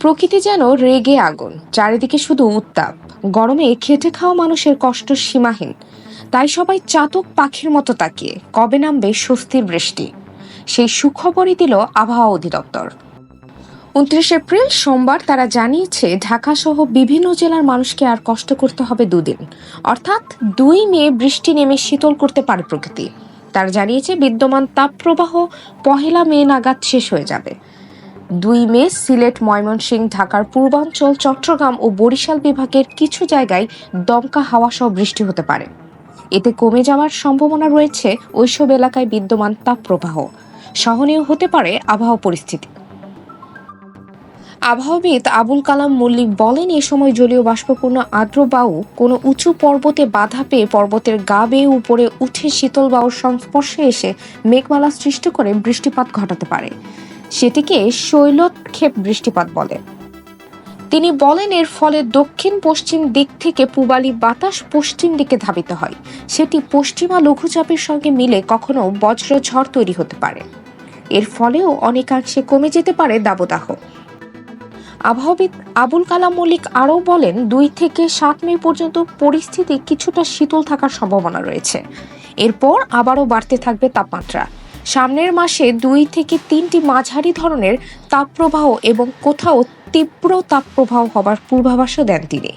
প্রকৃতি যেন রেগে আগুন, চারিদিকে শুধু উত্তাপ। গরমে খেটে খাওয়া মানুষের কষ্ট সীমাহীন। তাই সবাই চাতক পাখির মতো তাকিয়ে, কবে নামবে স্বস্তির বৃষ্টি? সেই সুখবরই দিল আবহাওয়া অধিদপ্তর। উনত্রিশ এপ্রিল সোমবার তারা জানিয়েছে ঢাকা সহ বিভিন্ন জেলার মানুষকে আর কষ্ট করতে হবে দুদিন। অর্থাৎ দুই মে বৃষ্টি নেমে শীতল করতে পারে প্রকৃতি। তারা জানিয়েছে, বিদ্যমান তাপপ্রবাহ পহেলা মে নাগাদ শেষ হয়ে যাবে। দুই মে সিলেট ময়মনসিংহ ঢাকার পূর্বাঞ্চল, চট্টগ্রাম ও বরিশাল বিভাগের কিছু জায়গায় দমকা হাওয়া সহ বৃষ্টি হতে পারে। এতে কমে যাওয়ার সম্ভাবনা রয়েছে ওইসব এলাকায় বিদ্যমান তাপপ্রবাহ। সহনীয় হতে পারে আবহাওয়া পরিস্থিতি। আবহাওয়াবিদ আবুল কালাম মল্লিক বলেন, এ সময় জলীয় বাষ্পপূর্ণ আর্দ্র বায়ু কোনো উঁচু পর্বতে বাধা পেয়ে পর্বতের গা বেয়ে উপরে উঠে শীতল বায়ুর সংস্পর্শে এসে মেঘমালা সৃষ্টি করে বৃষ্টিপাত ঘটাতে পারে। সেটিকে শৈলক্ষেপ বৃষ্টিপাত বলে। তিনি বলেন, এর ফলে দক্ষিণ পশ্চিম দিক থেকে পূবালি বাতাস পশ্চিম দিকে ধাবিত হয়। সেটি পশ্চিমা লঘুচাপের সঙ্গে মিলে কখনো বজ্রঝড় তৈরি হতে পারে। এর ফলেও অনেকাংশে কমে যেতে পারে দাবদাহ। আবহাওয়াবিদ আবুল কালাম মল্লিক আরও বলেন, দুই থেকে সাত মে পর্যন্ত পরিস্থিতি কিছুটা শীতল থাকার সম্ভাবনা রয়েছে। এরপর আবারও বাড়তে থাকবে তাপমাত্রা। সামনের মাসে দুই থেকে তিনটি মাঝারি ধরনের তাপপ্রবাহ এবং কোথাও তীব্র তাপপ্রবাহ হবার পূর্বাভাসও দেন তিনি।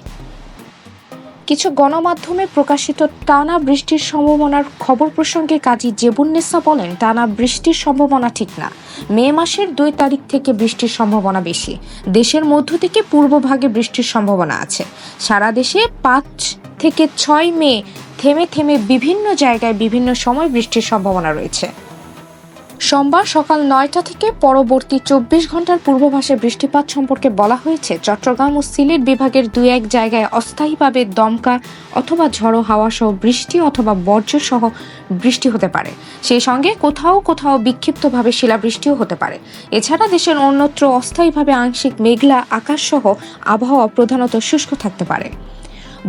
কিছু গণমাধ্যমে প্রকাশিত টানা বৃষ্টির সম্ভাবনার খবর প্রসঙ্গে কাজী জেবুন্নেসা বলেন, টানা বৃষ্টির সম্ভাবনা ঠিক না। মে মাসের দুই তারিখ থেকে বৃষ্টির সম্ভাবনা বেশি। দেশের মধ্য থেকে পূর্বভাগে বৃষ্টির সম্ভাবনা আছে। সারা দেশে পাঁচ থেকে ছয় মে থেমে থেমে বিভিন্ন জায়গায় বিভিন্ন সময় বৃষ্টির সম্ভাবনা রয়েছে। সোমবার সকাল নয়টা থেকে পরবর্তী চব্বিশ ঘণ্টার পূর্বাভাসে বৃষ্টিপাত সম্পর্কে বলা হয়েছে, চট্টগ্রাম ও সিলেট বিভাগের দুই এক জায়গায় অস্থায়ীভাবে দমকা অথবা ঝড়ো হাওয়া সহ বৃষ্টি অথবা বর্জ্য সহ বৃষ্টি হতে পারে। সেই সঙ্গে কোথাও কোথাও বিক্ষিপ্তভাবে শিলাবৃষ্টিও হতে পারে। এছাড়া দেশের অন্যত্র অস্থায়ীভাবে আংশিক মেঘলা আকাশ সহ আবহাওয়া প্রধানত শুষ্ক থাকতে পারে।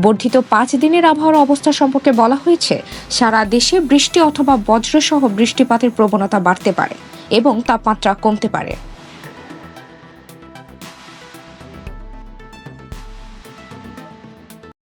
বর্ধিত পাঁচ দিনের আবহাওয়ার অবস্থা সম্পর্কে বলা হয়েছে, সারা দেশে বৃষ্টি অথবা বজ্রসহ বৃষ্টিপাতের প্রবণতা বাড়তে পারে এবং তাপমাত্রা কমতে পারে।